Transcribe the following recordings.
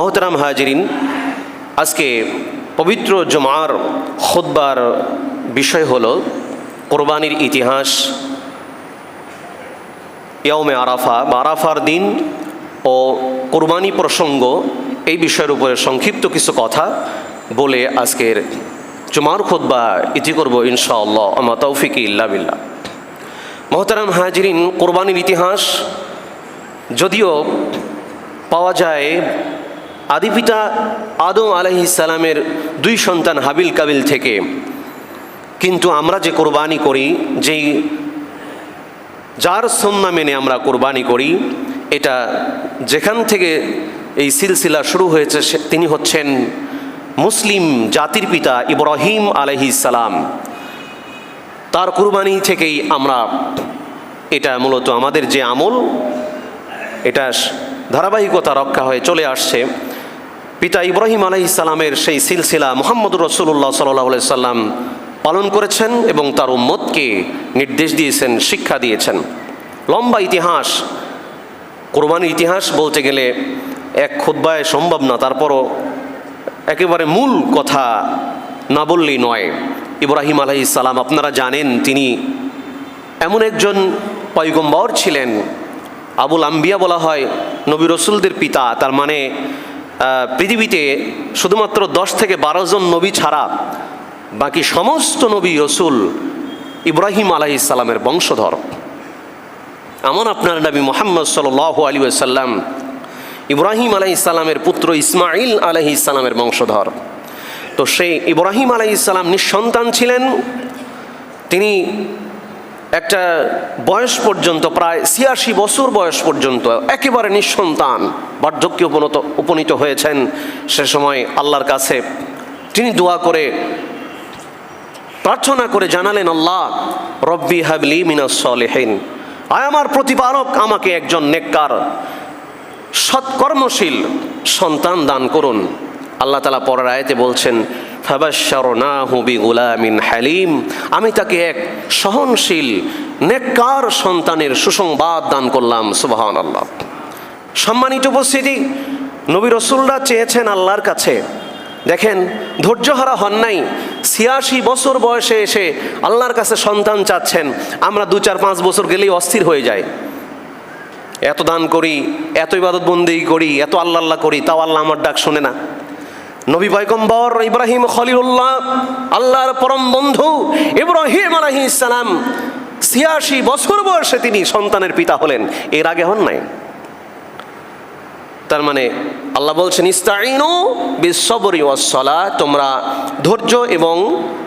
মহতারাম হাজিরিন, আজকে পবিত্র জমার খোদ্বার বিষয় হল কোরবানির ইতিহাস ইয়মে আরাফা, বা আরাফার দিন ও কোরবানি প্রসঙ্গ এই বিষয়ের উপরে সংক্ষিপ্ত কিছু কথা বলে আজকের জুমার খোদ্বা ইতি করব ইনশাআল্লাহ, আমা তৌফিক ইল্লা বিল্লাহ। মহতারাম হাজিরিন, কোরবানির ইতিহাস যদিও পাওয়া যায় আদিপিতা আদম আলহি সালামের দুই সন্তান হাবিল কাবিল থেকে। কিন্তু আমরা যে কোরবানি করি, যেই যার সন্না মেনে আমরা কোরবানি করি, এটা যেখান থেকে এই সিলসিলা শুরু হয়েছে তিনি হচ্ছেন মুসলিম জাতির পিতা ইব্রাহিম আলহি সালাম। তার কুরবানি থেকেই আমরা এটা মূলত আমাদের যে আমল এটা ধারাবাহিকতা রক্ষা হয়ে চলে আসছে। পিতা ইব্রাহিম আলহ ইসালামের সেই সিলসিলা মোহাম্মদ রসুল্লাহ সাল্লাহ সাল্লাম পালন করেছেন এবং তার উম্মতকে নির্দেশ দিয়েছেন, শিক্ষা দিয়েছেন। লম্বা ইতিহাস, কোরবানির ইতিহাস বলতে গেলে এক খুদ্বায় সম্ভব না, তারপরও একেবারে মূল কথা না বললেই নয়। ইব্রাহিম আলহ ইসালাম আপনারা জানেন, তিনি এমন একজন পয়গম্বর ছিলেন। আবুল আম্বিয়া বলা হয় নবী রসুলদের পিতা, তার মানে পৃথিবীতে শুধুমাত্র দশ থেকে বারো জন নবী ছাড়া বাকি সমস্ত নবী রসুল ইব্রাহিম আলাহ ইসাল্লামের বংশধর। এমন আপনার নবী মোহাম্মদ সাল আলী সাল্লাম ইব্রাহিম আলাহ ইসাল্লামের পুত্র ইসমাইল আলহি ইসাল্লামের বংশধর। তো সেই ইব্রাহিম আলাহ ইসাল্লাম নিঃসন্তান ছিলেন। তিনি একটা বয়স পর্যন্ত, প্রায় ছিয়াশি বছর বয়স পর্যন্ত একেবারে নিঃসন্তান বার্ধক্যে উপনত, উপনীত হয়েছেন সে সময় আল্লাহর কাছে। তিনি দোয়া করে প্রার্থনা করে জানালেন, আল্লাহ, রব্বি হাবলি মিনাস সলেহীন। আয় আমার প্রতিপালক আমাকে একজন নেককার, সৎকর্মশীল সন্তান দান করুন। আল্লাহ তালা পরের আয়তে বলছেন হালিম। আমি তাকে এক সহনশীল, নেককার সন্তানের সুসংবাদ দান করলাম সুবহান আল্লাহ সম্মানিত উপস্থিতি, নবী রসুলরা চেয়েছেন আল্লাহর কাছে। দেখেন, ধৈর্যহারা হন নাই, ছিয়াশি বছর বয়সে এসে আল্লাহর কাছে সন্তান চাচ্ছেন, আমরা দু চার পাঁচ বছর গেলেই অস্থির হয়ে যায় এত দান করি, এত ইবাদত বন্দি করি, এত আল্লাহ আল্লাহ করি, তাও আল্লাহ আমার ডাক শোনে না। নবী পয়গম্বর ইব্রাহিম খলিলুল্লাহ, আল্লাহর পরম বন্ধু ইব্রাহিম আলহি ইসালাম ছিয়াশি বছর বয়সে তিনি সন্তানের পিতা হলেন। এর আগে হন নাই। তার মানে আল্লাহ বলছেন ইস্তাইনু বিশ্ববরি ওয়াসলা তোমরা ধৈর্য এবং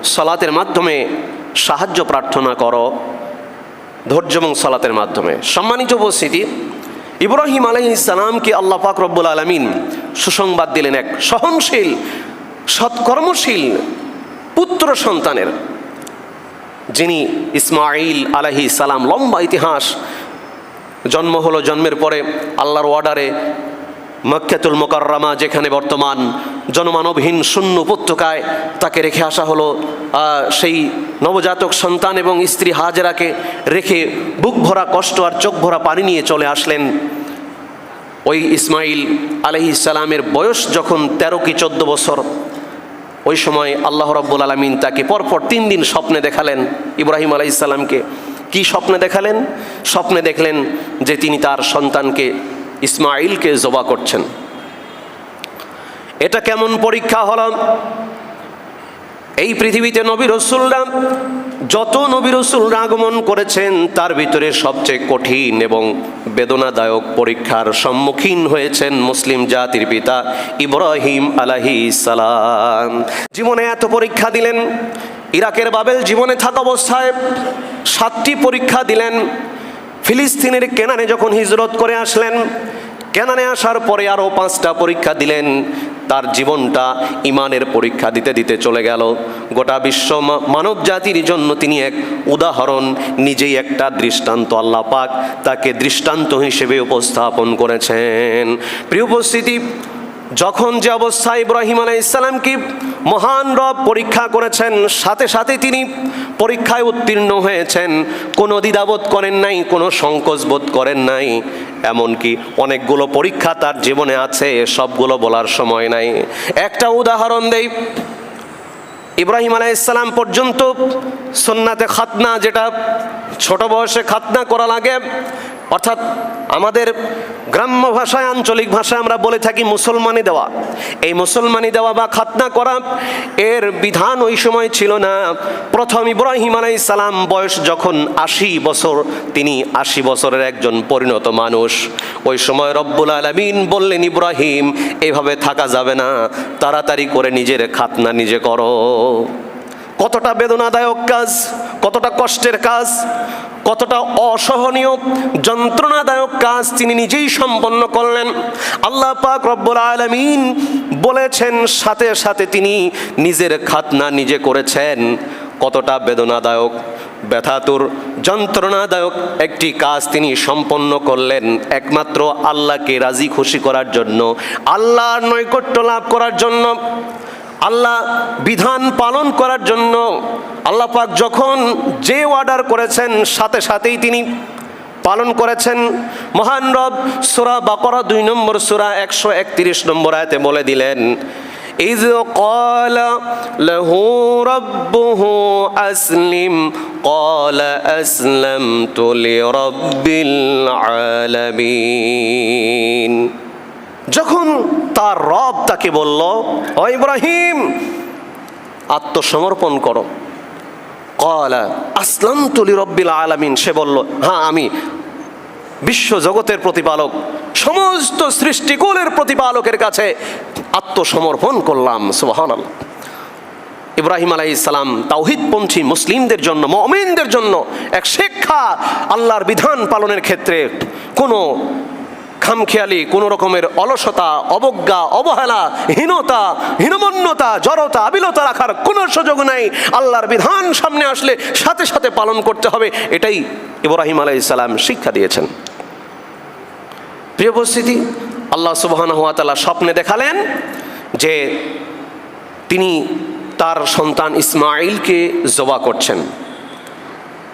সলাতের মাধ্যমে সাহায্য প্রার্থনা করো। ধৈর্য এবং সলাতের মাধ্যমে। সম্মানিত উপস্থিতি ইব্রাহিম আলহ ইসালামকে আল্লাহ পাক রব্বুল আলমিন সুসংবাদ দিলেন এক সহনশীল, সৎকর্মশীল পুত্র সন্তানের। যিনি ইসমাইল আলহি সালাম লম্বা ইতিহাস, জন্ম হলো জন্মের পরে আল্লাহর অর্ডারে মক্কাতুল মোকাররামা যেখানে বর্তমান জনমানবহীন শূন্য উপত্যকায় তাকে রেখে আসা হলো সেই নবজাতক সন্তান এবং স্ত্রী হাজেরাকে রেখে বুক ভরা কষ্ট আর চোখ ভরা পানি নিয়ে চলে আসলেন। ওই ইসমাইল আলহি ইসালামের বয়স যখন তেরো কি চোদ্দ বছর, ওই সময় আল্লাহ রব্বুল আলমিন তাকে পরপর তিন দিন স্বপ্নে দেখালেন ইব্রাহিম আলাই ইসাল্লামকে কি স্বপ্নে দেখালেন? স্বপ্নে দেখলেন যে তিনি তার সন্তানকে ইসমাইলকে জবা করছেন। এটা কেমন পরীক্ষা হল? এই পৃথিবীতে নবী রসুলরা, যত নবী রসুলরা আগমন করেছেন, তার ভিতরে সবচেয়ে কঠিন এবং বেদনাদায়ক পরীক্ষার সম্মুখীন হয়েছেন মুসলিম জাতির পিতা ইব্রাহিম আলাহি সালাম। জীবনে এত পরীক্ষা দিলেন, ইরাকের বাবেল জীবনে থাকা অবস্থায় সাতটি পরীক্ষা দিলেন ফিলিস্তিনের কেনানে যখন হিজরত করে আসলেন, কেনানে আসার পরে আরও পাঁচটা পরীক্ষা দিলেন। তার জীবনটা ইমানের পরীক্ষা দিতে দিতে চলে গেল। গোটা বিশ্ব মানব জাতির জন্য তিনি এক উদাহরণ, নিজেই একটা দৃষ্টান্ত আল্লাহ পাক তাকে দৃষ্টান্ত হিসেবে উপস্থাপন করেছেন। প্রিয় উপস্থিতি যখন যে অবস্থা ইব্রাহিম আলাই ইসলামকে মহান রব পরীক্ষা করেছেন, সাথে সাথে তিনি পরীক্ষায় উত্তীর্ণ হয়েছেন। কোনো দ্বিধাবোধ করেন নাই, কোনো সংকোচ বোধ করেন নাই। এমনকি অনেকগুলো পরীক্ষা তার জীবনে আছে, সবগুলো বলার সময় নাই। একটা উদাহরণ দেই। ইব্রাহিম আলাইসাল্লাম পর্যন্ত সন্নাতে খাতনা, যেটা ছোট বয়সে খাতনা করা লাগে অর্থাৎ আমাদের গ্রাম্য ভাষায়, আঞ্চলিক ভাষায় আমরা বলে থাকি মুসলমানি দেওয়া। এই মুসলমানি দেওয়া বা খাতনা করা, এর বিধান ওই সময় ছিল না। প্রথম ইব্রাহিম আলাই সালাম বয়স যখন আশি বছর, তিনি আশি বছরের একজন পরিণত মানুষ। ওই সময় রব্বুল আলমিন বললেন, ইব্রাহিম, এভাবে থাকা যাবে না। তাড়াতাড়ি করে নিজের খাতনা নিজে করো। কতটা বেদনাদায়ক কাজ, কতটা কষ্টের কাজ কতটা অসহনীয়, যন্ত্রণাদায়ক কাজ তিনি নিজেই সম্পন্ন করলেন। আল্লাহ পাক রব্বুল আলমিন বলেছেন, সাথে সাথে তিনি নিজের খাতনা নিজে করেছেন। কতটা বেদনাদায়ক, ব্যথাতুর, যন্ত্রণাদায়ক একটি কাজ তিনি সম্পন্ন করলেন। একমাত্র আল্লাহকে রাজি খুশি করার জন্য, আল্লাহর নৈকট্য লাভ করার জন্য। আল্লাহ বিধান পালন করার জন্য আল্লাহ পাক যখন যে অর্ডার করেছেন সাথে সাথেই তিনি পালন করেছেন মহান রব সুরা বাকরা দুই নম্বর সুরা একশো একত্রিশ নম্বর আয়তে বলে দিলেন إذ قال له ربه أسلم قال أسلمت لرب العالمين যখন তার রব তাকে বলল, ও ইব্রাহিম, আত্মসমর্পণ করো। কলা আসলাম তুলি রব্বিল আলামিন। সে বলল হ্যাঁ আমি বিশ্ব জগতের প্রতিপালক, সমস্ত সৃষ্টিকুলের প্রতিপালকের কাছে আত্মসমর্পণ করলাম সুবাহান ইব্রাহিম আলাই ইসলাম তাওহিদপন্থী মুসলিমদের জন্য, মমিনদের জন্য এক শিক্ষা আল্লাহর বিধান পালনের ক্ষেত্রে কোনো খামখেয়ালি, কোনো রকমের অলসতা, অবজ্ঞা, অবহেলা, হীনতা, হীনমন্যতা, জড়তা, আবিলতা রাখার কোনো সুযোগ নাই। আল্লাহর বিধান সামনে আসলে সাথে সাথে পালন করতে হবে, এটাই ইব্রাহিম আলাই ইসলাম শিক্ষা দিয়েছেন। প্রিয় উপস্থিতি, আল্লাহ সুবহান হাত স্বপ্নে দেখালেন যে তিনি তার সন্তান ইসমাইলকে জবা করছেন।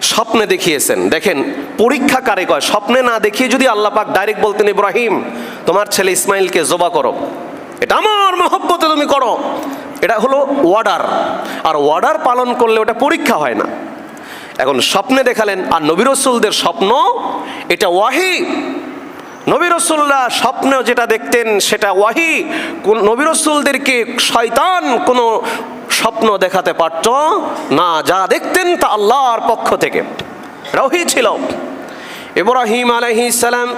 স্বপ্নে দেখিয়েছেন। দেখেন, পরীক্ষা কারে কয়? স্বপ্নে না দেখিয়ে যদি আল্লাহ পাক ডাইরেক্ট বলতেন, ইব্রাহিম, তোমার ছেলে ইসমাইলকে জবা করো। এটা আমার মহব্বতে তুমি করো। এটা হলো ওয়ার্ডার আর ওয়ার্ডার পালন করলে ওটা পরীক্ষা হয় না। এখন স্বপ্নে দেখালেন, আর নবী রসুলদের স্বপ্ন, এটা ওয়াহি। নবী রসুল্লাহ স্বপ্নে যেটা দেখতেন, সেটা ওয়াহি। কোন রসুলদেরকে শয়তান কোনো স্বপ্ন দেখাতে পারত না, যা দেখতেন তা আল্লাহর পক্ষ থেকে। রহি ছিল। ইব্রাহিম আলহি সালাম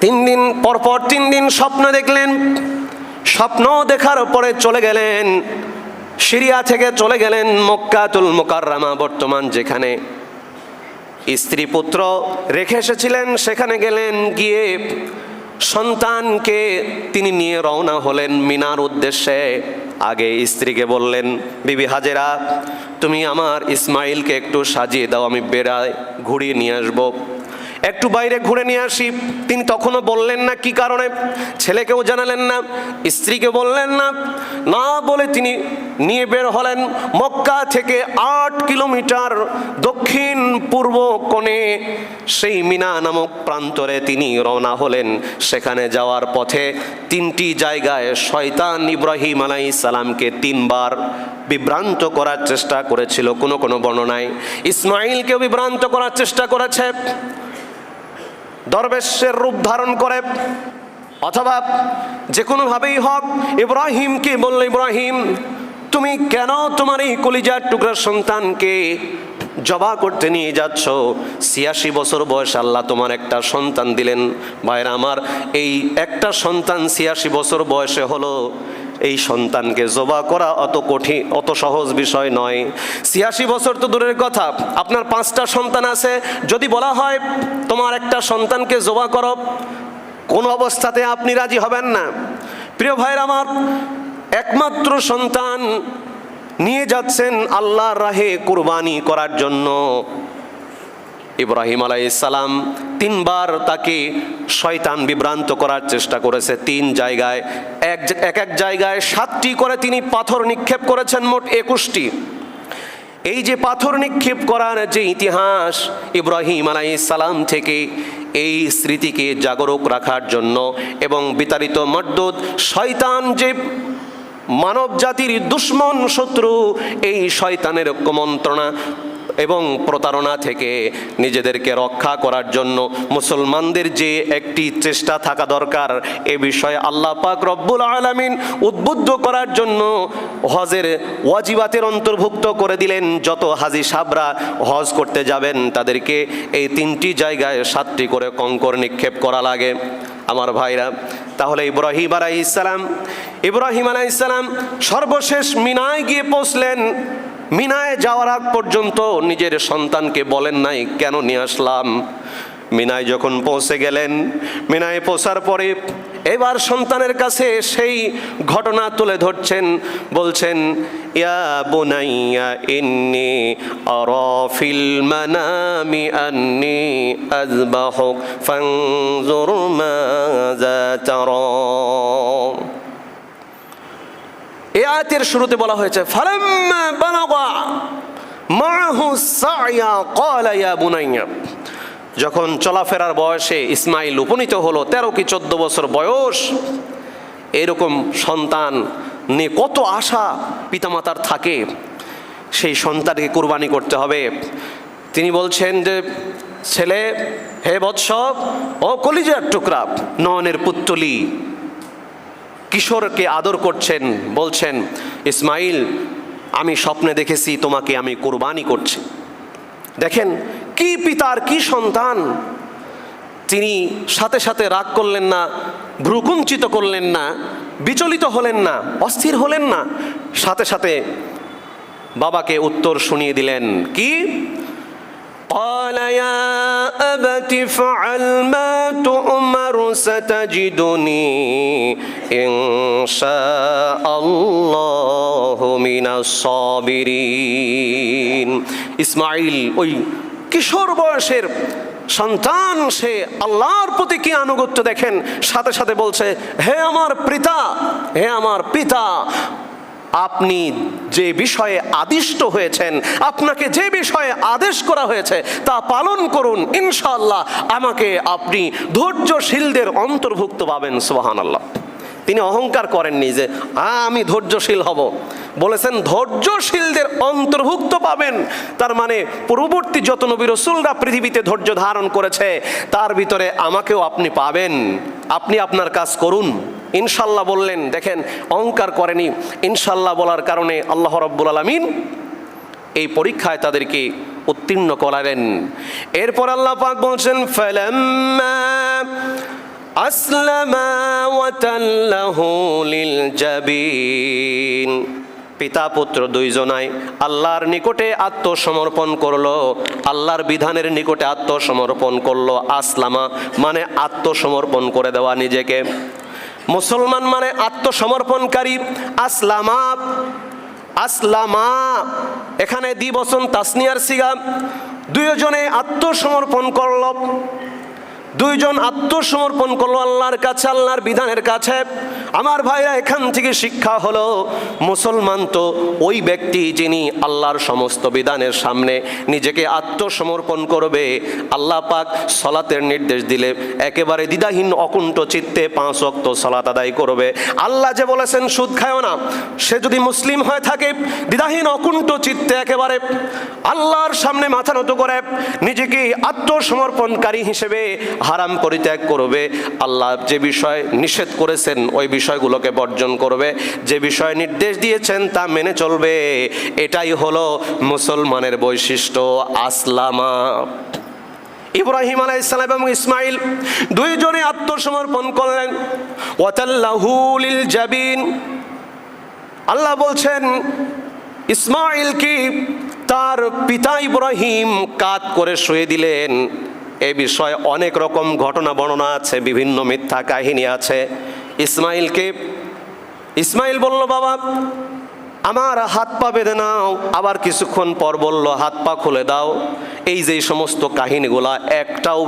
তিন দিন পরপর তিন দিন স্বপ্ন দেখলেন। স্বপ্ন দেখার পরে চলে গেলেন। সিরিয়া থেকে চলে গেলেন মক্কাতুল মোকাররামা বর্তমান যেখানে স্ত্রী পুত্র রেখে এসেছিলেন। সেখানে গেলেন গিয়ে সন্তানকে তিনি নিয়ে রওনা হলেন মিনার উদ্দেশ্যে। আগে স্ত্রীকে বললেন, বিবি হাজেরা, তুমি আমার ইসমাইলকে একটু সাজিয়ে দাও, আমি বেড়ায় ঘুরিয়ে নিয়ে আসব। একটু বাইরে ঘুরে নিয়ে আসি। তিনি তখনও বললেন না, কি কারণে? ছেলেকেও জানালেন না, স্ত্রীকে বললেন না। না বলে তিনি নিয়ে বের হলেন মক্কা থেকে আট কিলোমিটার দক্ষিণ পূর্ব কোণে। সেই মিনা নামক প্রান্তরে তিনি রওনা হলেন। সেখানে যাওয়ার পথে তিনটি জায়গায় শয়তান ইব্রাহিম আলাই সালামকে তিনবার বিভ্রান্ত করার চেষ্টা করেছিল। কোনো কোনো বর্ণনায় ইসমাইলকেও বিভ্রান্ত করার চেষ্টা করেছে। দরবেশের রূপ ধারণ করে, অথবা যে কোনোভাবেই হোক, ইব্রাহিমকে বলল, ইব্রাহিম, তুমি কেন তোমার এই কলিজার টুকরার সন্তানকে জবা করতে নিয়ে যাচ্ছ? ছিয়াশি বছর বয়স আল্লাহ তোমার একটা সন্তান দিলেন। ভাইরা আমার, এই একটা সন্তান ছিয়াশি বছর বয়সে হলো এই সন্তানকে জবা করা অত কঠিন, অত সহজ বিষয় নয়। ছিয়াশি বছর তো দূরের কথা। আপনার পাঁচটা সন্তান আছে। যদি বলা হয় তোমার একটা সন্তানকে জবা করো, কোন অবস্থাতে আপনি রাজি হবেন না? প্রিয় ভাইয়ের আমার, একমাত্র সন্তান নিয়ে যাচ্ছেন আল্লাহর রাহে কুরবানি করার জন্য। ইব্রাহিম আলাইসালাম তিনবার তাকে শয়তান বিভ্রান্ত করার চেষ্টা করেছে তিন জায়গায়। এক এক এক জায়গায় সাতটি করে তিনি পাথর নিক্ষেপ করেছেন মোট একুশটি। এই যে পাথর নিক্ষেপ করার যে ইতিহাস ইব্রাহিম আলাই সালাম থেকে এই স্মৃতিকে জাগরুক রাখার জন্য এবং বিতাড়িত মদ্দুদ, শয়তান যে মানব জাতির দুশ্মন শত্রু, এই শয়তানের কুমন্ত্রণা এবং প্রতারণা থেকে নিজেদেরকে রক্ষা করার জন্য মুসলমানদের যে একটি চেষ্টা থাকা দরকার, এ বিষয়ে আল্লাহ পাক রব্বুল আলামিন উদ্বুদ্ধ করার জন্য হজের ওয়াজিবাতের অন্তর্ভুক্ত করে দিলেন। যত হাজি সাবরা হজ করতে যাবেন, তাদেরকে এই তিনটি জায়গায় সাতটি করে কঙ্কর নিক্ষেপ করা লাগে। আমার ভাইরা, তাহলে ইব্রাহিম আলাই ইসলাম ইব্রাহিম আলাই ইসলাম সর্বশেষ মিনায় গিয়ে পৌঁছলেন। মিনায় যাওয়ার আগ পর্যন্ত নিজের সন্তানকে বলেন নাই, কেন নিয়ে আসলাম? মিনায় যখন পৌঁছে গেলেন, মিনায় পৌঁছার পরে এবার সন্তানের কাছে সেই ঘটনা তুলে ধরছেন, বলছেন, ইয়া বুনাইয়া ইন্নি আরা ফিল মানামি আন্নি এই আয়াতের শুরুতে বলা হয়েছে ইয়া বুনাইয়া। যখন চলাফেরার বয়সে ইসমাইল উপনীত হলো, তেরো কি চোদ্দ বছর বয়স, এরকম সন্তান নিয়ে কত আশা পিতামাতার থাকে, সেই সন্তানকে কুরবানি করতে হবে। তিনি বলছেন যে, ছেলে, হে বৎস, ও কলিজার টুকরা, নয়নের পুত্তলি কিশোরকে আদর করছেন বলছেন ইসমাইল আমি স্বপ্নে দেখেছি তোমাকে আমি কোরবানি করছি দেখেন কি পিতার কি সন্তান তিনি সাথে সাথে রাগ করলেন না ভ্রুকুঞ্চিত করলেন না বিচলিত হলেন না অস্থির হলেন না সাথে সাথে বাবাকে উত্তর শুনিয়ে দিলেন কি قال يا أبت فعل ما تؤمر ستجدني إن شاء الله من الصابرين ইসমাইল ওই কিশোর বয়সের সন্তান সে আল্লাহর প্রতি কি আনুগত্য দেখেন সাথে সাথে বলছে হে আমার পিতা হে আমার পিতা আপনি যে বিষয়ে আদিষ্ট হয়েছেন আপনাকে যে বিষয়ে আদেশ করা হয়েছে তা পালন করুন ইনশাআল্লাহ আমাকে আপনি ধৈর্যশীলদের অন্তর্ভুক্ত পাবেন সোহান আল্লাহ তিনি অহংকার করেননি যে, আ, আমি ধৈর্যশীল হব। বলেছেন, ধৈর্যশীলদের অন্তর্ভুক্ত পাবেন। তার মানে পূর্ববর্তী যত নবী রসুলরা পৃথিবীতে ধৈর্য ধারণ করেছে, তার ভিতরে আমাকেও আপনি পাবেন। আপনি আপনার কাজ করুন। ইনশাল্লাহ বললেন, দেখেন, অহংকার করেনি। ইনশাল্লাহ বলার কারণে আল্লাহ রব্বুল আলমিন এই পরীক্ষায় তাদেরকে উত্তীর্ণ করালেন। এরপর আল্লাহ পাক বলছেন, ফালাম্মা জাবিন। পিতা পুত্র দুইজনাই আল্লাহর নিকটে আত্মসমর্পণ করল, আল্লাহর বিধানের নিকটে আত্মসমর্পণ করল আসলামা মানে আত্মসমর্পণ করে দেওয়া নিজেকে। মুসলমান মানে আত্মসমর্পণকারী আসলামা। আসলামা, এখানে দ্বিবচন তাসনিয়ার সিগা। দুইজনে আত্মসমর্পণ করল। দুইজন আত্মসমর্পণ করল আল্লাহর কাছে, আল্লাহর বিধানের কাছে। আমার ভাইরা, এখান থেকে শিক্ষা হলো, মুসলমান তো ওই ব্যক্তি যিনি আল্লাহর সমস্ত বিধানের সামনে নিজেকে আত্মসমর্পণ করবে। আল্লাহ পাক সলাতের নির্দেশ দিলে একেবারে দ্বিধাহীন অকুণ্ঠ চিত্তে পাঁচ অক্ত সলাত আদায় করবে। আল্লাহ যে বলেছেন, সুদ খায় না। সে যদি মুসলিম হয়ে থাকে, দ্বিধাহীন অকুণ্ঠ চিত্তে একেবারে আল্লাহর সামনে মাথা নত করে, নিজেকে আত্মসমর্পণকারী হিসেবে হারাম পরিত্যাগ করবে, আল্লাহ যে বিষয় নিষেধ করেছেন ওই বিষয়গুলোকে বর্জন করবে, যে বিষয় নির্দেশ দিয়েছেন তা মেনে চলবে। এটাই হলো মুসলমানের বৈশিষ্ট্য, আসলামা। ইব্রাহিম আলাই ইসলাম এবং ইসমাইল দুইজনে আত্মসমর্পণ করলেন। ওয়াতাল্লাহুলিল জাবিন। আল্লাহ বলছেন, ইসমাইল কি তার পিতা ইব্রাহিম কাত করে শুয়ে দিলেন? এ বিষয়ে অনেক রকম ঘটনা বর্ণনা আছে, বিভিন্ন মিথ্যা কাহিনী আছে। ইসমাইলকে, ইসমাইল বলল, বাবা আমার হাত পা বেঁধে নাও। আবার কিছুক্ষণ পর বলল, হাত পা খুলে দাও। এই যে সমস্ত কাহিনীগুলা, একটাও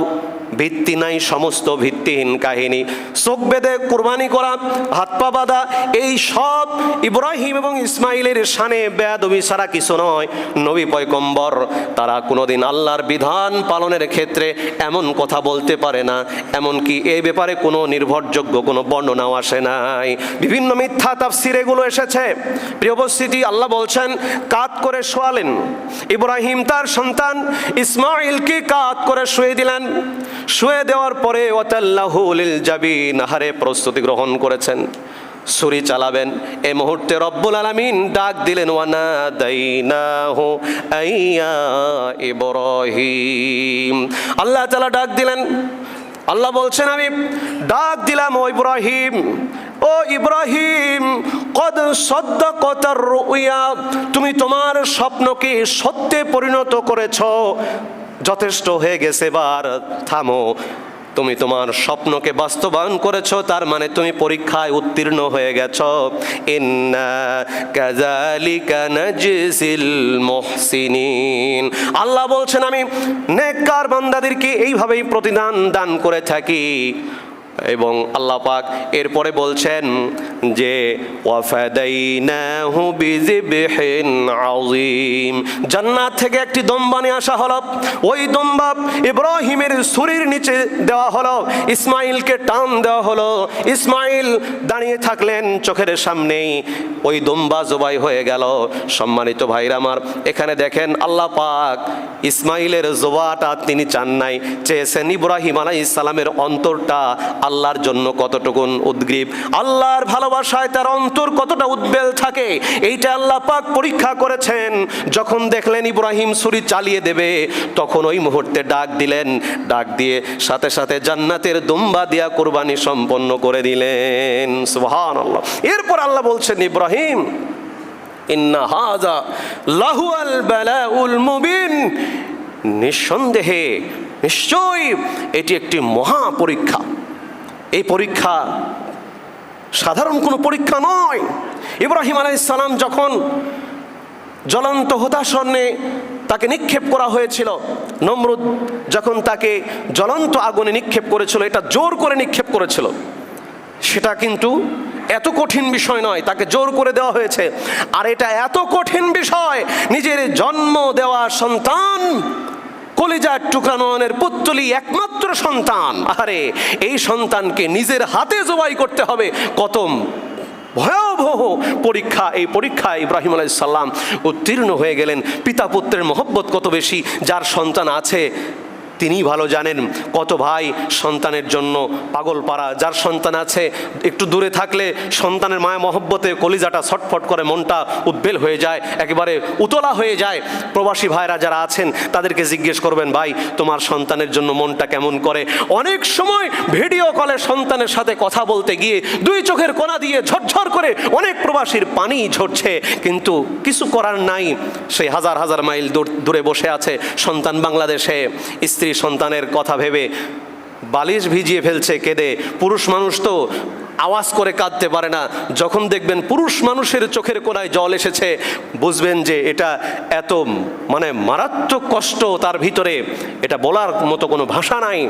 ভিত্তি নাই, সমস্ত ভিত্তিহীন কাহিনী। চোখ বেঁধে কোরবানি করা, হাত পা বাঁধা, এই সব ইব্রাহিম এবং ইসমাইলের শানে বেয়াদবি ছাড়া কিছু নয়। নবী পয়কম্বর তারা কোনোদিন আল্লাহর বিধান পালনের ক্ষেত্রে এমন কথা বলতে পারে না। এমনকি এই ব্যাপারে কোনো নির্ভরযোগ্য কোনো বর্ণনাও আসে নাই। বিভিন্ন মিথ্যা তাফসির এগুলো এসেছে। প্রিয় উপস্থিতি আল্লাহ বলছেন, কাত করে শোয়ালেন। ইব্রাহিম তার সন্তান ইসমাইলকে কাত করে শুয়ে দিলেন। শুয়ে দেওয়ার পরে ওয়াতাল্লাহুল জাবিন হারে প্রস্তুতি গ্রহণ করেছেন। ছুরি চালাবেন। এই মুহূর্তে রব্বুল আলামিন ডাক দিলেন ওয়ানা দাইনাহু আইয়া ইব্রাহিম। আল্লাহ তাআলা ডাক দিলেন। আল্লাহ বলছেন আমি ডাক দিলাম, ও ইব্রাহিম ও ইব্রাহিম কদ সদ্দাকতার রুইয়া, তুমি তোমার স্বপ্নকে সত্যে পরিণত করেছ। যথেষ্ট হয়ে গেছে, এবার থামো। তুমি তোমার স্বপ্নকে বাস্তবায়ন করেছ, তার মানে তুমি পরীক্ষায় উত্তীর্ণ হয়ে গেছ। কাযালিকা আল্লাহ বলছেন, আমি নেককার বান্দাদেরকে এইভাবেই প্রতিদান দান করে থাকি। এবং আল্লাহ পাক এরপরে বলছেন যে জান্নাত থেকে একটি দম্বা নিয়ে আসা হলো। ওই দম্বা ইব্রাহিমের ছুরির নিচে দেওয়া হলো। ইসমাইলকে টান দেওয়া হলো। ইসমাইল দাঁড়িয়ে থাকলেন চোখের সামনেই। ওই দম্বা জবাই হয়ে গেল। সম্মানিত ভাইরা আমার, এখানে দেখেন আল্লাহ পাক ইসমাইলের জোবাটা তিনি চান নাই। চেয়েছেন ইব্রাহিম আলাইহিস ইসলামের অন্তরটা আল্লাহর জন্য কতটুকুন উদ্গ্রীব। আল্লাহর ভালোবাসায় তার অন্তর কতটা উদ্বেল থাকে, এইটা আল্লাহ পাক পরীক্ষা করেছেন। যখন দেখলেন ইব্রাহিম ছুরি চালিয়ে দেবে, তখন ওই মুহূর্তে ডাক দিলেন, ডাক দিয়ে সাথে সাথে জান্নাতের দুম্বা দিয়া কোরবানি সম্পন্ন করে দিলেন। সুবহান আল্লাহ এরপর আল্লাহ বলছেন, ইব্রাহিম নিঃসন্দেহে, নিশ্চয়ই এটি একটি মহা পরীক্ষা এই পরীক্ষা সাধারণ কোনো পরীক্ষা নয়। ইব্রাহিম আলাইসালাম যখন জ্বলন্ত হতাশনে তাকে নিক্ষেপ করা হয়েছিল, নমরুদ যখন তাকে জ্বলন্ত আগুনে নিক্ষেপ করেছিল, এটা জোর করে নিক্ষেপ করেছিল, সেটা কিন্তু এত কঠিন বিষয় নয়, তাকে জোর করে দেওয়া হয়েছে। আর এটা এত কঠিন বিষয়, নিজের জন্ম দেওয়া সন্তান কলিজার টুকানোনের পুত্তলি একমাত্র সন্তান। আরে এই সন্তানকে নিজের হাতে জবাই করতে হবে। কতম ভয়াবহ পরীক্ষা, এই পরীক্ষা ইব্রাহিম আলাইসাল্লাম উত্তীর্ণ হয়ে গেলেন। পিতা পুত্রের মহব্বত কত বেশি? যার সন্তান আছে তিনি ভালো জানেন কত ভাই সন্তানের জন্য পাগল পাড়া যার সন্তান আছে, একটু দূরে থাকলে সন্তানের মায়া মহব্বতে কলিজাটা ছটফট করে মনটা উদ্বেল হয়ে যায়, একেবারে উতলা হয়ে যায়। প্রবাসী ভাইরা যারা আছেন, তাদেরকে জিজ্ঞেস করবেন, ভাই, তোমার সন্তানের জন্য মনটা কেমন করে? অনেক সময় ভিডিও কলে সন্তানের সাথে কথা বলতে গিয়ে দুই চোখের কোনা দিয়ে ঝরঝর করে অনেক প্রবাসীর পানি ঝরছে। কিন্তু কিছু করার নাই। সেই হাজার হাজার মাইল দূরে বসে আছে সন্তান বাংলাদেশে। স্ত্রী সন্তানের কথা ভেবে বালিশ ভিজিয়ে ফেলছে, কেঁদে। পুরুষ মানুষ তো আওয়াজ করে কাঁদতে পারে না। যখন দেখবেন পুরুষ মানুষের চোখের কোনায় জল এসেছে, বুঝবেন যে এটা এত মানে মারাত্মক কষ্ট তার ভিতরে। এটা বলার মতো কোনো ভাষা নাই।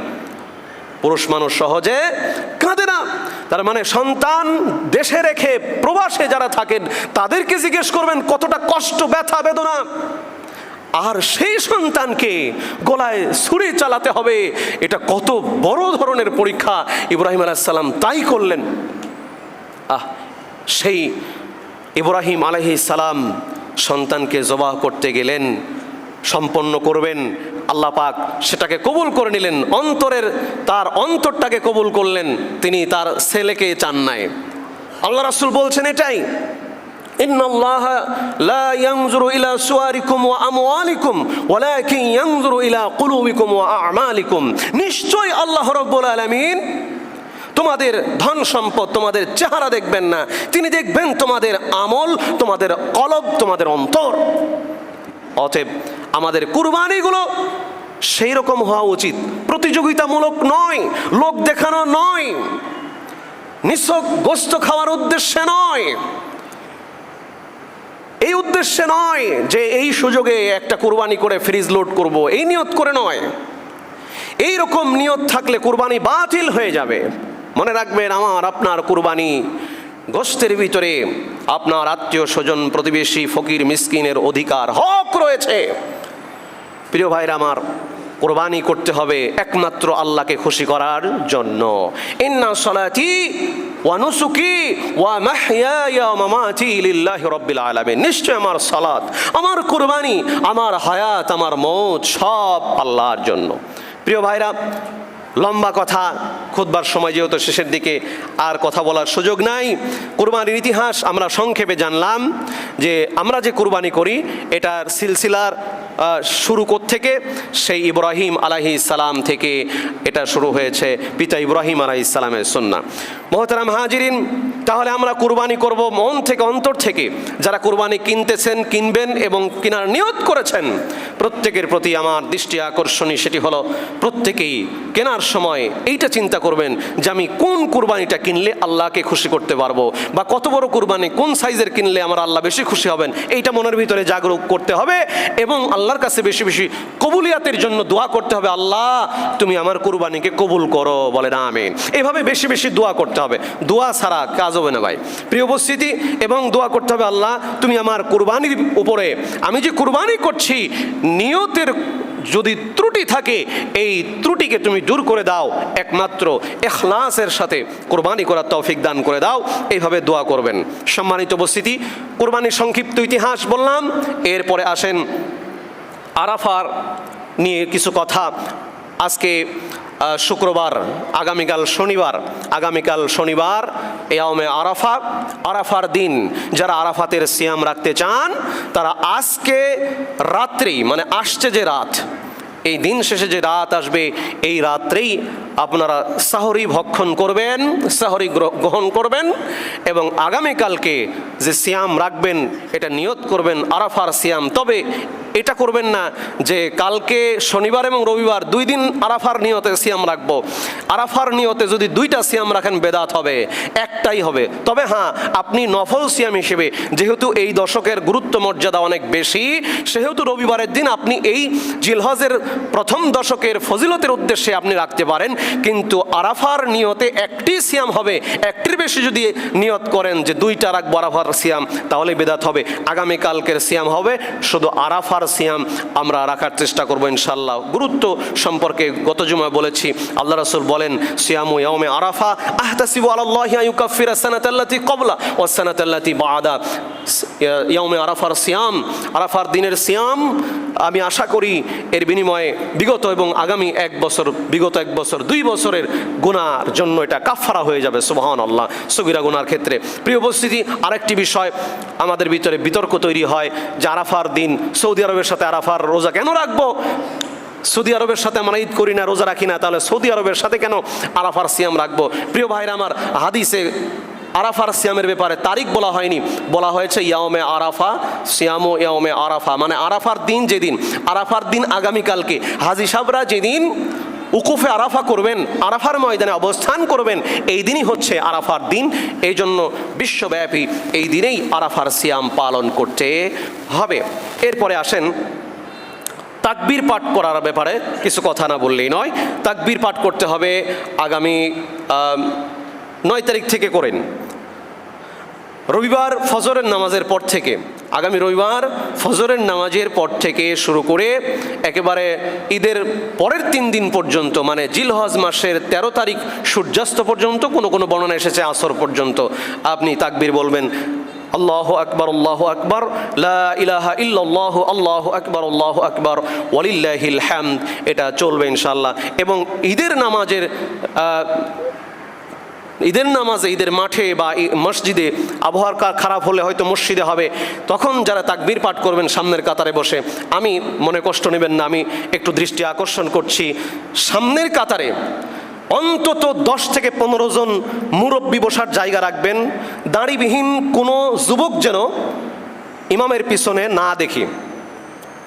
পুরুষ মানুষ সহজে কাঁদে না। তার মানে সন্তান দেশে রেখে প্রবাসে যারা থাকেন, তাদেরকে জিজ্ঞেস করবেন, কতটা কষ্ট, ব্যথা, বেদনা। আর সেই সন্তানকে গলায় ছুরি চালাতে হবে। এটা কত বড় ধরনের পরীক্ষা। ইব্রাহিম আলাইসাল্লাম তাই করলেন। আহ, সেই ইব্রাহিম আলহি সালাম সন্তানকে জবাহ করতে গেলেন, সম্পন্ন করবেন। আল্লাহ পাক সেটাকে কবুল করে নিলেন, অন্তরের তার অন্তরটাকে কবুল করলেন। তিনি তার ছেলেকে চান নাই। আল্লাহ রাসুল বলছেন এটাই। إن الله لا ينظر إلى صوركم وأموالكم ولكن ينظر إلى قلوبكم وأعمالكم নিশ্চয় আল্লাহ রব্বুল আলামিন তোমাদের ধন সম্পদ তোমাদের চেহারা দেখবেন না তিনি দেখবেন তোমাদের আমল তোমাদের কলব তোমাদের অন্তর অতএব আমাদের কুরবানিগুলো সেই রকম হওয়া উচিত প্রতিযোগিতামূলক নয় লোক দেখানো নয় নিছক গোস্ত খাওয়ার উদ্দেশ্যে নয় এই উদ্দেশ্যে নয় যে এই সুযোগে একটা কোরবানি করে ফ্রিজ লোড করব, এই নিয়ত করে নয়। এই রকম নিয়ত থাকলে কোরবানি বাতিল হয়ে যাবে। মনে রাখবেন, আমার, আপনার কোরবানি গোষ্ঠের ভিতরে আপনার আত্মীয় স্বজন, প্রতিবেশী, ফকির, মিসকিনের অধিকার, হক রয়েছে। প্রিয় ভাইরা আমার, কোরবানি করতে হবে একমাত্র আল্লাহকে খুশি করার জন্য। ইন্না সলাতি ওয়া নুসুকি ওয়া মাহইয়ায়া ওয়া মামাতি লিল্লাহি রাব্বিল আলামিন। নিশ্চয় আমার সালাত, আমার কুরবানি, আমার হায়াত, আমার মৌত সব আল্লাহর জন্য। প্রিয় ভাইরা লম্বা কথা খুদবার সময় যেহেতু শেষের দিকে আর কথা বলার সুযোগ নাই, কোরবানির ইতিহাস আমরা সংক্ষেপে জানলাম যে আমরা যে কোরবানি করি, এটার সিলসিলার শুরু থেকে সেই ইব্রাহিম আলাহি সালাম থেকে এটা শুরু হয়েছে, পিতা ইব্রাহিম আলাহি সালামের সন্না। মোহতারাম হাজিরিন, তাহলে আমরা কুরবানি করব মন থেকে, অন্তর থেকে। যারা কুরবানি কিনতেছেন, কিনবেন এবং কেনার নিয়ত করেছেন, প্রত্যেকের প্রতি আমার দৃষ্টি আকর্ষণী সেটি হলো প্রত্যেকেই কেনার সময় এইটা চিন্তা করবেন যে আমি কোন কুরবানিটা কিনলে আল্লাহকে খুশি করতে পারব? বা কত বড় কুরবানি, কোন সাইজের কিনলে আমার আল্লাহ বেশি খুশি হবেন? এইটা মনের ভিতরে জাগরুক করতে হবে এবং আল্লাহর কাছে বেশি বেশি কবুলিয়াতের জন্য দোয়া করতে হবে, আল্লাহ, তুমি আমার কুরবানিকে কবুল করো। বলে না আমিন। এভাবে বেশি বেশি দোয়া করতে হবে। দোয়া ছাড়া কাজ হবে না ভাই। প্রিয় উপস্থিতি, এবং দোয়া করতে হবে, আল্লাহ, তুমি আমার কুরবানির উপরে, আমি যে কুরবানি করছি, নিয়তের যদি ত্রুটি থাকে, এই ত্রুটিকে তুমি দূর করে দাও। একমাত্র এখলাসের সাথে কোরবানি করার তৌফিক দান করে দাও। এইভাবে দোয়া করবেন। সম্মানিত উপস্থিতি, কোরবানির সংক্ষিপ্ত ইতিহাস বললাম। এরপরে আসেন আরাফার নিয়ে কিছু কথা। আজকে শুক্রবার, আগামীকাল শনিবার আগামীকাল শনিবার এয়াওমে আরাফা, আরাফার দিন, যারা আরাফাতের সিয়াম রাখতে চান, তারা আজকে রাত্রি মানে আসছে যে রাত, এই দিন শেষে যে রাত আসবে, এই রাত্রেই আপনারা সাহরি ভক্ষণ করবেন, সাহরি গ্র- গ্রহণ করবেন এবং আগামীকালকে যে সিয়াম রাখবেন, এটা নিয়ত করবেন, আরাফার সিয়াম। তবে এটা করবেন না যে কালকে শনিবার এবং রবিবার দুই দিন আরাফার নিয়তে সিয়াম রাখব। আরাফার নিয়তে যদি দুইটা সিয়াম রাখেন, বেদাত হবে, একটাই হবে। তবে হ্যাঁ আপনি নফল সিয়াম হিসেবে, যেহেতু এই দশকের গুরুত্ব মর্যাদা অনেক বেশি, সেহেতু রবিবারের দিন আপনি এই জিলহজের প্রথম দশকের ফজিলতের উদ্দেশ্যে আপনি রাখতে পারেন। কিন্তু আরাফার নিয়তে একটি সিয়াম হবে। একটির বেশি যদি নিয়ত করেন যে দুইটা রাখব আরাফার সিয়াম, তাহলে বেদাত হবে। আগামীকালকের সিয়াম হবে, শুধু আরাফার সিয়াম আমরা রাখার চেষ্টা করব ইনশাল্লাহ গুরুত্ব সম্পর্কে গত জুমায় বলেছি, আল্লাহ রাসূল বলেন, সিয়ামু ইয়াউমে আরাফা আহতাসিবু আলাল্লাহি আন ইউকাফিরা সানাতাল্লাতি ক্বাবলা ওয়াস সানাতাল্লাতি বাদা। ইয়াউমে আরাফার সিয়াম, আরাফার দিনের সিয়াম আমি আশা করি এর বিনিময়ে বিগত এবং আগামী এক বছর, বিগত এক বছর দুই বছরের গুনার জন্য এটা কাফারা হয়ে যাবে সুবহান আল্লাহ সগিরা গুনার ক্ষেত্রে। প্রিয় উপস্থিতি, আরেকটি বিষয় আমাদের ভিতরে বিতর্ক তৈরি হয় যে আরাফার দিন, সৌদি আরবের সাথে আরাফার রোজা কেন রাখব? সৌদি আরবের সাথে আমরা ঈদ করি না, রোজা রাখি না, তাহলে সৌদি আরবের সাথে কেন আরাফার সিয়াম রাখব? প্রিয় ভাইরা আমার, হাদিসে আরাফার সিয়ামের ব্যাপারে তারিখ বলা হয়নি। বলা হয়েছে, ইয়াওমে আরাফা সিয়ামো ইয়াওমে আরাফা। মানে আরাফার দিন যেদিন, আরাফার দিন আগামীকালকে। হাজি সাহরা যেদিন উকুফে আরাফা করবেন, আরাফার ময়দানে অবস্থান করবেন, এই দিনই হচ্ছে আরাফার দিন। এই জন্য বিশ্বব্যাপী এই দিনেই আরাফার সিয়াম পালন করতে হবে। এরপরে আসেন, তাকবীর পাঠ করার ব্যাপারে কিছু কথা না বললেই নয়। তাকবীর পাঠ করতে হবে আগামী নয় তারিখ থেকে করেন। রবিবার ফজরের নামাজের পর থেকে আগামী রবিবার ফজরের নামাজের পর থেকে শুরু করে একেবারে ঈদের পরের তিন দিন পর্যন্ত মানে জিলহজ মাসের ১৩ তারিখ সূর্যাস্ত পর্যন্ত, কোনো কোনো বর্ণনা এসেছে আসর পর্যন্ত। আপনি তাকবীর বলবেন, আল্লাহ আকবর আল্লাহ আকবর ইলাহা ইল্লাল্লাহু, আল্লাহ আকবর আল্লাহ আকবর, ওয়ালিল্লাহিল হ্যামদ এটা চলবে ইনশাল্লাহ এবং ঈদের নামাজের ঈদের নামাজে, ঈদের মাঠে বা মসজিদে আবহাওয়ার খারাপ হলে হয়তো মসজিদে হবে। তখন যারা তাকবীর পাঠ করবেন সামনের কাতারে বসে, আমি মনে কষ্ট নেবেন না, আমি একটু দৃষ্টি আকর্ষণ করছি। সামনের কাতারে অন্তত দশ থেকে পনেরো জন মুরব্বী বসার জায়গা রাখবেন। দাঁড়িবিহীন কোনো যুবক যেন ইমামের পিছনে না দেখি।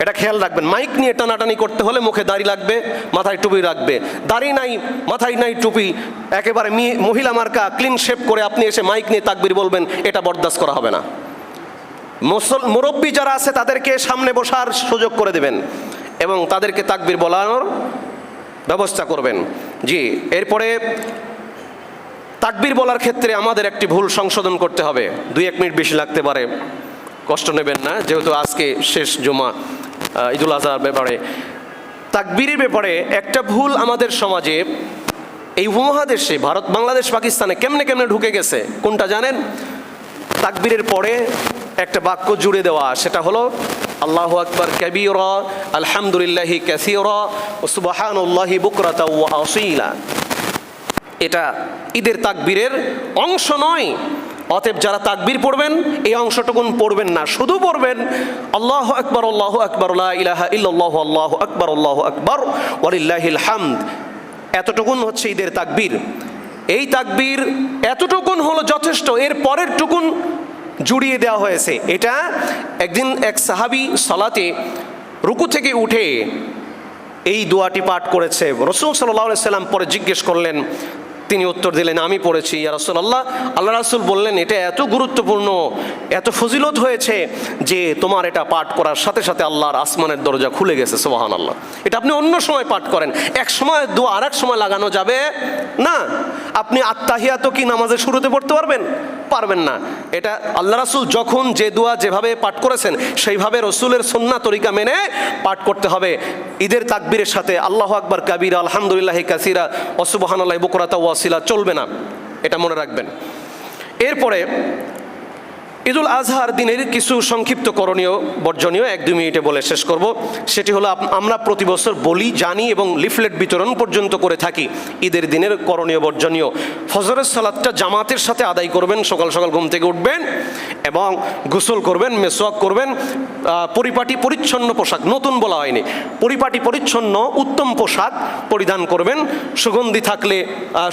এটা খেয়াল রাখবেন, মাইক নিয়ে টানাটানি করতে হলে মুখে দাড়ি লাগবে, মাথায় টুপি রাখবে। দাড়ি নাই, মাথায় নাই টুপি, একেবারে মহিলা মার্কা ক্লিন শেপ করে আপনি এসে মাইক নিয়ে তাকবির বলবেন, এটা বরদাস্ত করা হবে না। মুসল, মুরব্বী যারা আছে তাদেরকে সামনে বসার সুযোগ করে দেবেন এবং তাদেরকে তাকবির বলানোর ব্যবস্থা করবেন। জি, এরপরে তাকবির বলার ক্ষেত্রে আমাদের একটি ভুল সংশোধন করতে হবে। দুই এক মিনিট বেশি লাগতে পারে, কষ্ট নেবেন না, যেহেতু আজকে শেষ জমা। ঈদুল আজহার ব্যাপারে। তাকবিরের ব্যাপারে একটা ভুল আমাদের সমাজে। এই উপমহাদেশে ভারত, বাংলাদেশ, পাকিস্তানে কেমনে কেমনে ঢুকে গেছে, কোনটা জানেন? তাকবীরের পরে একটা বাক্য জুড়ে দেওয়া, সেটা হলো, আল্লাহ আকবর কবির, আলহামদুলিল্লাহি ক্যাসির সুবাহানুল্লাহি বুকরাতা ওয়া এটা ঈদের তাকবীরের অংশ নয় অতএব যারা তাকবির পড়বেন, এই অংশটুকুন পড়বেন না, শুধু পড়বেন, আল্লাহ আকবর আল্লাহ আকবর ইলাহা ইল্লাল্লাহু, আল্লাহ আকবর আল্লাহ আকবর, ওয়ালিল্লাহিল হামদ। এতটুকুন হচ্ছে ঈদের তাকবীর। এই তাকবীর এতটুকুন হলো যথেষ্ট, এর পরের টুকুন জুড়িয়ে দেওয়া হয়েছে। এটা একদিন এক সাহাবি সলাতে রুকু থেকে উঠে এই দোয়াটি পাঠ করেছে। রসুল সাল্লাহ সাল্লাম পরে জিজ্ঞেস করলেন তিনি উত্তর দিলেন, আমি পড়েছি, ইয়া রসুল আল্লাহ আল্লাহ রাসুল বললেন, এটা এত গুরুত্বপূর্ণ, এত ফজিলত হয়েছে যে তোমার এটা পাঠ করার সাথে সাথে আল্লাহর আসমানের দরজা খুলে গেছে সোহান আল্লাহ এটা আপনি অন্য সময় পাঠ করেন। এক সময় দোয়া আর এক সময় লাগানো যাবে? না। আপনি আত্মাহিয়াত কি নামাজের শুরুতে পড়তে পারবেন? পারবেন না। এটা আল্লাহ রাসুল যখন যে দোয়া যেভাবে পাঠ করেছেন, সেইভাবে রসুলের সন্না তরিকা মেনে পাঠ করতে হবে। ঈদের তাকবীরের সাথে আল্লাহ আকবর, কাবির, আলহামদুলিল্লাহ কাসিরা অসুবাহান আল্লাহ বকরাতা ওয়াসিলা চলবে না এটা মনে রাখবেন। এরপরে ঈদুল আজহার দিনের কিছু সংক্ষিপ্ত করণীয়, বর্জনীয়, এক দুই মিনিটে বলে শেষ করব। সেটি হলো আমরা প্রতি বছর বলি, জানি এবং লিফলেট বিতরণ পর্যন্ত করে থাকি। ঈদের দিনের করণীয়, বর্জনীয়। ফজরের সালাদটা জামাতের সাথে আদায় করবেন, সকাল সকাল ঘুম থেকে উঠবেন এবং গোসল করবেন মেসোয়াক করবেন। পরিপাটি পরিচ্ছন্ন পোশাক, নতুন বলা হয়নি। পরিপাটি পরিচ্ছন্ন, উত্তম পোশাক পরিধান করবেন। সুগন্ধি থাকলে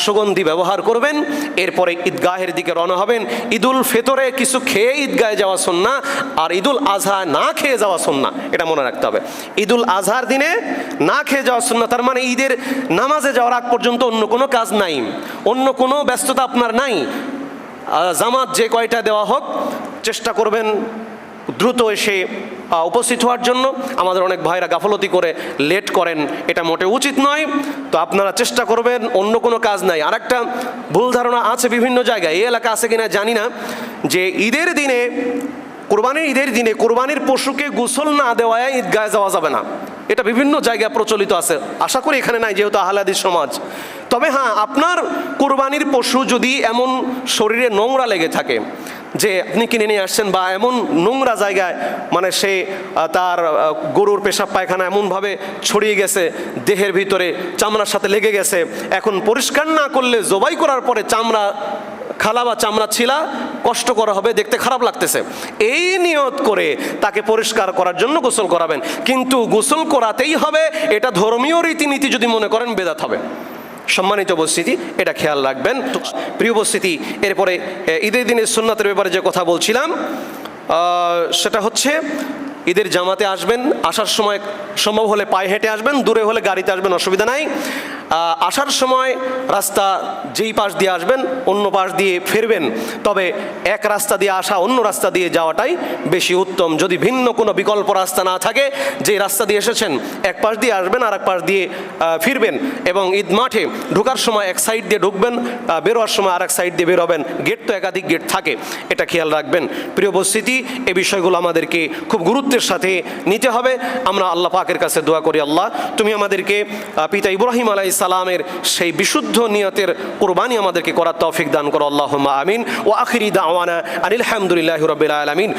সুগন্ধি ব্যবহার করবেন। এরপরে ঈদগাহের দিকে রওনা হবেন। ঈদুল ফেতরে কিছু খেয়ে ঈদগাহে যাওয়া সন্না আর ঈদুল আজহা না খেয়ে যাওয়া সন্না এটা মনে রাখতে হবে। ঈদুল আজহার দিনে না খেয়ে যাওয়া সন্না তার মানে ঈদের নামাজে যাওয়ার আগ পর্যন্ত অন্য কোনো কাজ নাই, অন্য কোনো ব্যস্ততা আপনার নাই। জামাত যে কয়টা দেওয়া হোক, চেষ্টা করবেন দ্রুত এসে উপস্থিত হওয়ার জন্য আমাদের অনেক ভাইরা গাফলতি করে লেট করেন, এটা মোটে উচিত নয়। তো আপনারা চেষ্টা করবেন, অন্য কোনো কাজ নাই। আর একটা ভুল ধারণা আছে বিভিন্ন জায়গায়, এই এলাকা আছে কিনা জানি না, যে ঈদের দিনে, কোরবানির ঈদের দিনে কোরবানির পশুকে গোসল না দেওয়ায় ঈদগাহে যাওয়া যাবে না। এটা বিভিন্ন জায়গায় প্রচলিত আছে। আশা করি এখানে নাই, যেহেতু আহলাদিস সমাজ। তবে হ্যাঁ আপনার কোরবানির পশু যদি এমন শরীরে নোংরা লেগে থাকে যে আপনি কিনে নিয়ে আসছেন বা এমন নোংরা জায়গায় মানে সে তার গরুর পেশাব পায়খানা এমনভাবে ছড়িয়ে গেছে, দেহের ভিতরে চামড়ার সাথে লেগে গেছে, এখন পরিষ্কার না করলে জবাই করার পরে চামড়া খালা বা চামড়া ছিলা, কষ্ট করা হবে, দেখতে খারাপ লাগতেছে। এই নিয়ত করে তাকে পরিষ্কার করার জন্য গোসল করাবেন। কিন্তু গোসল করাতেই হবে, এটা ধর্মীয় রীতিনীতি যদি মনে করেন, বেদাত হবে। সম্মানিত উপস্থিতি, এটা খেয়াল রাখবেন। প্রিয় উপস্থিতি, এরপরে ঈদের দিনের সুন্নাতের ব্যাপারে যে কথা বলছিলাম সেটা হচ্ছে, ঈদের জামাতে আসবেন, আসার সময় সম্ভব হলে পায়ে হেঁটে আসবেন, দূরে হলে গাড়িতে আসবেন, অসুবিধা নাই। আসার সময় রাস্তা যেই পাশ দিয়ে আসবেন, অন্য পাশ দিয়ে ফিরবেন। তবে এক রাস্তা দিয়ে আসা, অন্য রাস্তা দিয়ে যাওয়াটাই বেশি উত্তম। যদি ভিন্ন কোনো বিকল্প রাস্তা না থাকে যে রাস্তা দিয়ে এসেছেন, এক পাশ দিয়ে আসবেন আর এক পাশ দিয়ে ফিরবেন এবং ঈদ মাঠে ঢোকার সময় এক সাইড দিয়ে ঢুকবেন বেরোয়ার সময় আর এক সাইড দিয়ে বেরোবেন। গেট তো একাধিক গেট থাকে, এটা খেয়াল রাখবেন। প্রিয় উপস্থিতি এই বিষয়গুলো আমাদেরকে খুব গুরুত্বের সাথে নিতে হবে। আমরা আল্লাহ পাকের কাছে দোয়া করি, আল্লাহ, তুমি আমাদেরকে পিতা ইব্রাহিম আলাই সালামের সেই বিশুদ্ধ নিয়তের কোরবানি আমাদেরকে করার তৌফিক দান করো আল্লাহ আমিন। ও আখিরি দাওয়ানা আনিল হামদুলিল্লাহ রবিল আলমিন।